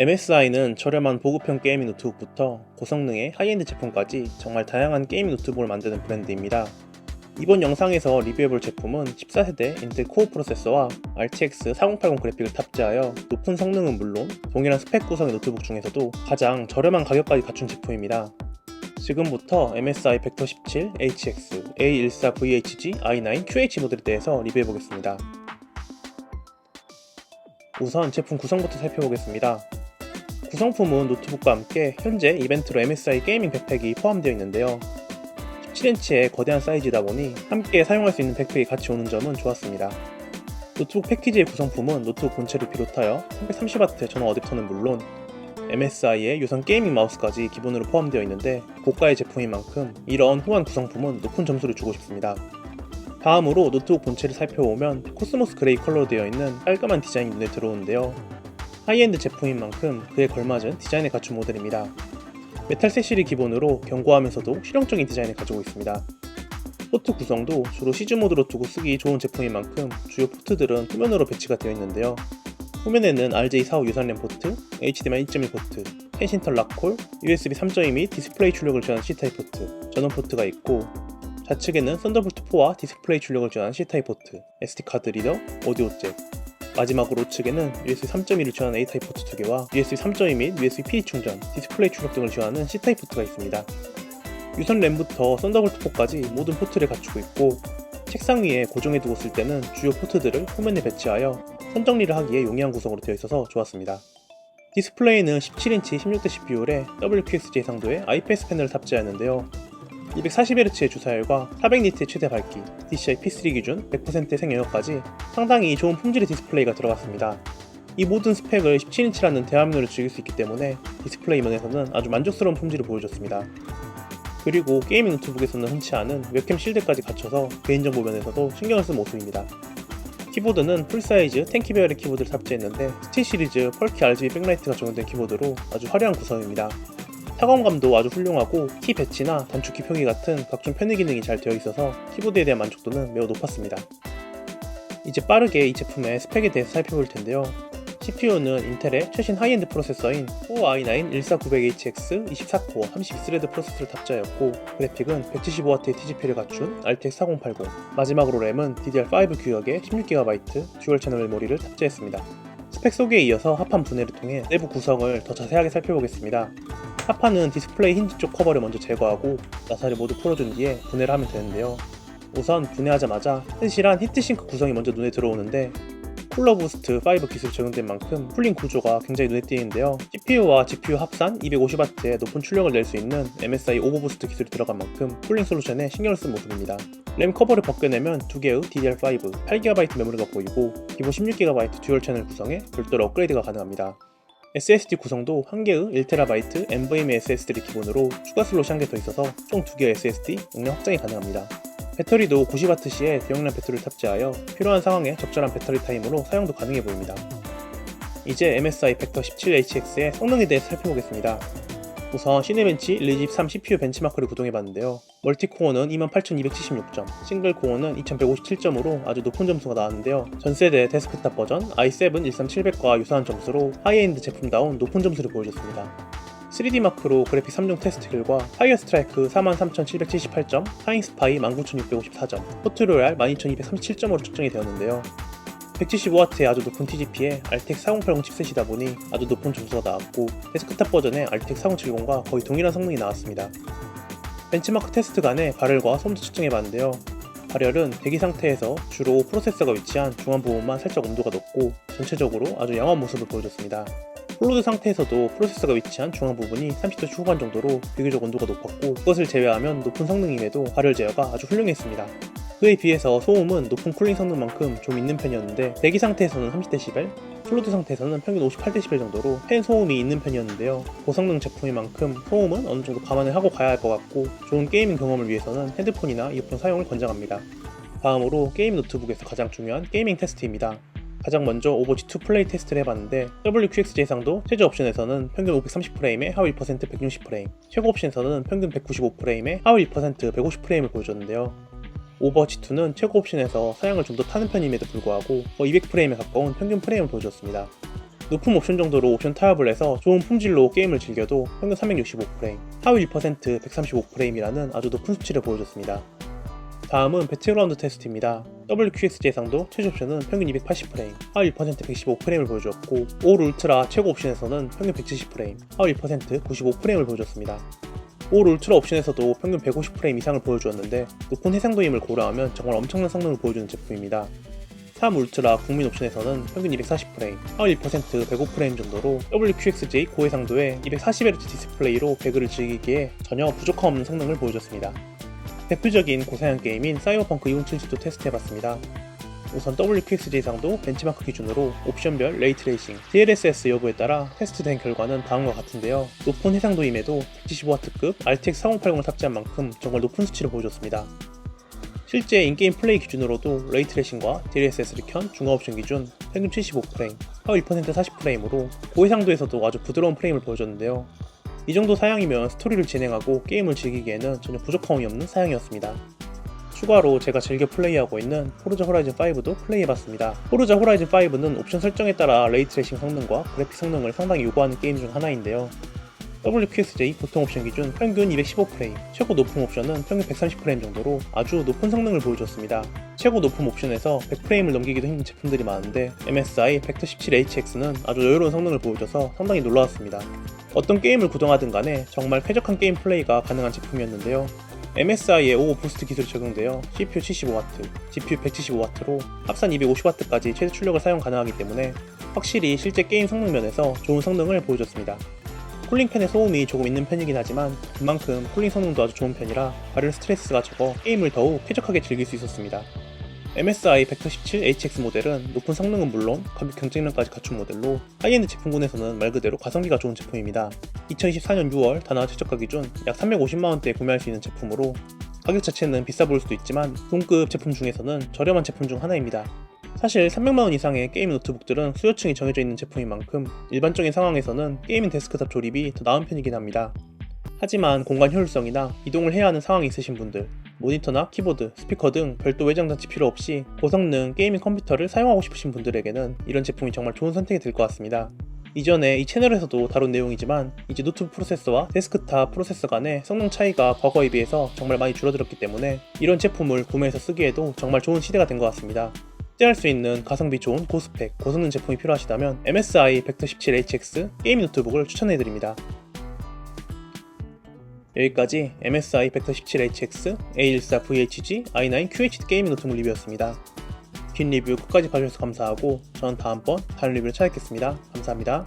MSI는 저렴한 보급형 게이밍 노트북부터 고성능의 하이엔드 제품까지 정말 다양한 게이밍 노트북을 만드는 브랜드입니다. 이번 영상에서 리뷰해볼 제품은 14세대 인텔 코어 프로세서와 RTX 4080 그래픽을 탑재하여 높은 성능은 물론 동일한 스펙 구성의 노트북 중에서도 가장 저렴한 가격까지 갖춘 제품입니다. 지금부터 MSI 벡터 17 HX A14VHG i9 QH 모델에 대해서 리뷰해보겠습니다. 우선 제품 구성부터 살펴보겠습니다. 구성품은 노트북과 함께 현재 이벤트로 MSI 게이밍 백팩이 포함되어 있는데요. 17인치의 거대한 사이즈다 보니 함께 사용할 수 있는 백팩이 같이 오는 점은 좋았습니다. 노트북 패키지의 구성품은 노트북 본체를 비롯하여 330W의 전원 어댑터는 물론 MSI의 유선 게이밍 마우스까지 기본으로 포함되어 있는데 고가의 제품인 만큼 이런 후한 구성품은 높은 점수를 주고 싶습니다. 다음으로 노트북 본체를 살펴보면 코스모스 그레이 컬러로 되어 있는 깔끔한 디자인이 눈에 들어오는데요. 하이엔드 제품인 만큼 그에 걸맞은 디자인을 갖춘 모델입니다. 메탈 세실이 기본으로 견고하면서도 실용적인 디자인을 가지고 있습니다. 포트 구성도 주로 시즈 모드로 두고 쓰기 좋은 제품인 만큼 주요 포트들은 후면으로 배치가 되어 있는데요. 후면에는 RJ45 유선 램 포트, HDMI 2.1 포트, 펜신털 락콜, USB 3.2 및 디스플레이 출력을 지원하는 C타입 포트, 전원 포트가 있고 좌측에는 썬더볼트 4와 디스플레이 출력을 지원하는 C타입 포트, SD카드 리더, 오디오 잭, 마지막으로 우측에는 USB 3.1을 지원하는 A타입 포트 2개와 USB 3.2 및 USB PD 충전, 디스플레이 출력 등을 지원하는 C타입 포트가 있습니다. 유선 램부터 썬더볼트 4까지 모든 포트를 갖추고 있고 책상 위에 고정해두고 쓸 때는 주요 포트들을 후면에 배치하여 선정리를 하기에 용이한 구성으로 되어 있어서 좋았습니다. 디스플레이는 17인치 16대 CPU에 WQXG 해상도의 IPS 패널을 탑재하였는데요. 240Hz의 주사율과 400니트의 최대 밝기, DCI P3 기준 100%의 생영역까지 상당히 좋은 품질의 디스플레이가 들어갔습니다. 이 모든 스펙을 17인치라는 대화면으로 즐길 수 있기 때문에 디스플레이 면에서는 아주 만족스러운 품질을 보여줬습니다. 그리고 게이밍 노트북에서는 흔치 않은 웹캠 실드까지 갖춰서 개인정보 면에서도 신경을 쓴 모습입니다. 키보드는 풀사이즈 텐키베어리 키보드를 탑재했는데 스틸 시리즈 펄키 RGB 백라이트가 적용된 키보드로 아주 화려한 구성입니다. 타건감도 아주 훌륭하고 키 배치나 단축키 표기 같은 각종 편의 기능이 잘 되어 있어서 키보드에 대한 만족도는 매우 높았습니다. 이제 빠르게 이 제품의 스펙에 대해서 살펴볼 텐데요. CPU는 인텔의 최신 하이엔드 프로세서인 Core i9 14900HX 24코어 32스레드 프로세서를 탑재하였고 그래픽은 175W의 TGP를 갖춘 RTX 4080 마지막으로 램은 DDR5 규격의 16GB 듀얼 채널 메모리를 탑재했습니다. 스펙 소개에 이어서 합판 분해를 통해 내부 구성을 더 자세하게 살펴보겠습니다. 합판은 디스플레이 힌지 쪽 커버를 먼저 제거하고 나사를 모두 풀어준 뒤에 분해를 하면 되는데요. 우선 분해하자마자 튼실한 히트싱크 구성이 먼저 눈에 들어오는데 쿨러 부스트 5 기술이 적용된 만큼 쿨링 구조가 굉장히 눈에 띄는데요. CPU와 GPU 합산 250W의 높은 출력을 낼 수 있는 MSI 오버 부스트 기술이 들어간 만큼 쿨링 솔루션에 신경을 쓴 모습입니다. 램 커버를 벗겨내면 두 개의 DDR5 8GB 메모리가 보이고 기본 16GB 듀얼 채널 구성에 별도로 업그레이드가 가능합니다. SSD 구성도 1개의 1TB NVMe SSD를 기본으로 추가 슬롯이 한 개 더 있어서 총 2개의 SSD 용량 확장이 가능합니다. 배터리도 90W시의 대용량 배터리를 탑재하여 필요한 상황에 적절한 배터리 타임으로 사용도 가능해 보입니다. 이제 MSI 벡터 17HX의 성능에 대해 살펴보겠습니다. 우선 시네벤치 리집 3 CPU 벤치마크를 구동해봤는데요. 멀티코어는 28276점, 싱글코어는 2157점으로 아주 높은 점수가 나왔는데요. 전세대 데스크탑 버전 i7 13700과 유사한 점수로 하이엔드 제품다운 높은 점수를 보여줬습니다. 3D 마크로 그래픽 3종 테스트 결과 파이어 스트라이크 43778점, 타인 스파이 19654점, 포트로얄 12237점으로 측정이 되었는데요. 175W의 아주 높은 TGP에 RTX 4080 칩셋이다 보니 아주 높은 점수가 나왔고 데스크탑 버전의 RTX 4070과 거의 동일한 성능이 나왔습니다. 벤치마크 테스트 간의 발열과 솜도 측정해봤는데요. 발열은 대기 상태에서 주로 프로세서가 위치한 중앙 부분만 살짝 온도가 높고 전체적으로 아주 양호한 모습을 보여줬습니다. 홀로드 상태에서도 프로세서가 위치한 중앙 부분이 30도 후반 정도로 비교적 온도가 높았고 그것을 제외하면 높은 성능임에도 발열 제어가 아주 훌륭했습니다. 그에 비해서 소음은 높은 쿨링 성능만큼 좀 있는 편이었는데 대기 상태에서는 30dB, 플로드 상태에서는 평균 58dB 정도로 팬 소음이 있는 편이었는데요. 고성능 제품인 만큼 소음은 어느 정도 감안을 하고 가야 할 것 같고 좋은 게이밍 경험을 위해서는 핸드폰이나 이어폰 사용을 권장합니다. 다음으로 게임 노트북에서 가장 중요한 게이밍 테스트입니다. 가장 먼저 오버워치 2 플레이 테스트를 해봤는데 WQXG 해상도 최저 옵션에서는 평균 530프레임에 하위 1% 160프레임, 최고 옵션에서는 평균 195프레임에 하위 1% 150프레임을 보여줬는데요. 오버워치 2는 최고 옵션에서 사양을 좀 더 타는 편임에도 불구하고 거의 200프레임에 가까운 평균 프레임을 보여줬습니다. 높은 옵션 정도로 옵션 타협을 해서 좋은 품질로 게임을 즐겨도 평균 365프레임, 하위 1% 135프레임이라는 아주 높은 수치를 보여줬습니다. 다음은 배틀그라운드 테스트입니다. WQXJ 상도 최저 옵션은 평균 280프레임, 하위 1% 115프레임을 보여주었고 올 울트라 최고 옵션에서는 평균 170프레임, 하위 1% 95프레임을 보여줬습니다. 올 울트라 옵션에서도 평균 150프레임 이상을 보여주었는데 높은 해상도임을 고려하면 정말 엄청난 성능을 보여주는 제품입니다. 3 울트라 국민 옵션에서는 평균 240프레임, 하위 1% 105프레임 정도로 WQXJ 고해상도의 240Hz 디스플레이로 배그를 즐기기에 전혀 부족함 없는 성능을 보여줬습니다. 대표적인 고사양 게임인 사이버펑크 2077도 테스트해봤습니다. 우선 WQXJ상도 벤치마크 기준으로 옵션별 레이트레이싱, DLSS 여부에 따라 테스트된 결과는 다음과 같은데요. 높은 해상도임에도 175W급 RTX 4080을 탑재한 만큼 정말 높은 수치를 보여줬습니다. 실제 인게임 플레이 기준으로도 레이트레이싱과 DLSS를 켠 중화 옵션 기준 평균 75프레임, 하위 1% 40프레임으로 고해상도에서도 아주 부드러운 프레임을 보여줬는데요. 이 정도 사양이면 스토리를 진행하고 게임을 즐기기에는 전혀 부족함이 없는 사양이었습니다. 추가로 제가 즐겨 플레이하고 있는 포르자 호라이즌 5도 플레이해봤습니다. 포르자 호라이즌 5는 옵션 설정에 따라 레이트레이싱 성능과 그래픽 성능을 상당히 요구하는 게임 중 하나인데요. WQXJ 보통 옵션 기준 평균 215프레임, 최고 높은 옵션은 평균 130프레임 정도로 아주 높은 성능을 보여줬습니다. 최고 높은 옵션에서 100프레임을 넘기기도 힘든 제품들이 많은데 MSI 117HX는 아주 여유로운 성능을 보여줘서 상당히 놀라웠습니다. 어떤 게임을 구동하든 간에 정말 쾌적한 게임 플레이가 가능한 제품이었는데요. MSI의 5 부스트 기술이 적용되어 CPU 75W, GPU 175W로 합산 250W까지 최대 출력을 사용 가능하기 때문에 확실히 실제 게임 성능 면에서 좋은 성능을 보여줬습니다. 쿨링팬의 소음이 조금 있는 편이긴 하지만 그만큼 쿨링 성능도 아주 좋은 편이라 발열 스트레스가 적어 게임을 더욱 쾌적하게 즐길 수 있었습니다. MSI 117HX 모델은 높은 성능은 물론 가격 경쟁력까지 갖춘 모델로 하이엔드 제품군에서는 말 그대로 가성비가 좋은 제품입니다. 2024년 6월 단화 최저가 기준 약 350만원대에 구매할 수 있는 제품으로 가격 자체는 비싸 보일 수도 있지만 동급 제품 중에서는 저렴한 제품 중 하나입니다. 사실 300만원 이상의 게임 노트북들은 수요층이 정해져 있는 제품인 만큼 일반적인 상황에서는 게이밍 데스크탑 조립이 더 나은 편이긴 합니다. 하지만 공간 효율성이나 이동을 해야 하는 상황이 있으신 분들, 모니터나 키보드, 스피커 등 별도 외장 장치 필요 없이 고성능 게이밍 컴퓨터를 사용하고 싶으신 분들에게는 이런 제품이 정말 좋은 선택이 될 것 같습니다. 이전에 이 채널에서도 다룬 내용이지만 이제 노트북 프로세서와 데스크탑 프로세서 간의 성능 차이가 과거에 비해서 정말 많이 줄어들었기 때문에 이런 제품을 구매해서 쓰기에도 정말 좋은 시대가 된 것 같습니다. 탑재할 수 있는 가성비 좋은 고스펙, 고성능 제품이 필요하시다면 MSI 117HX 게임 노트북을 추천해드립니다. 여기까지 MSI 117HX, A14VHG, i9 QHD 게이밍 노트북 리뷰였습니다. 긴 리뷰 끝까지 봐주셔서 감사하고 저는 다음번 다른 리뷰를 찾아뵙겠습니다. 감사합니다.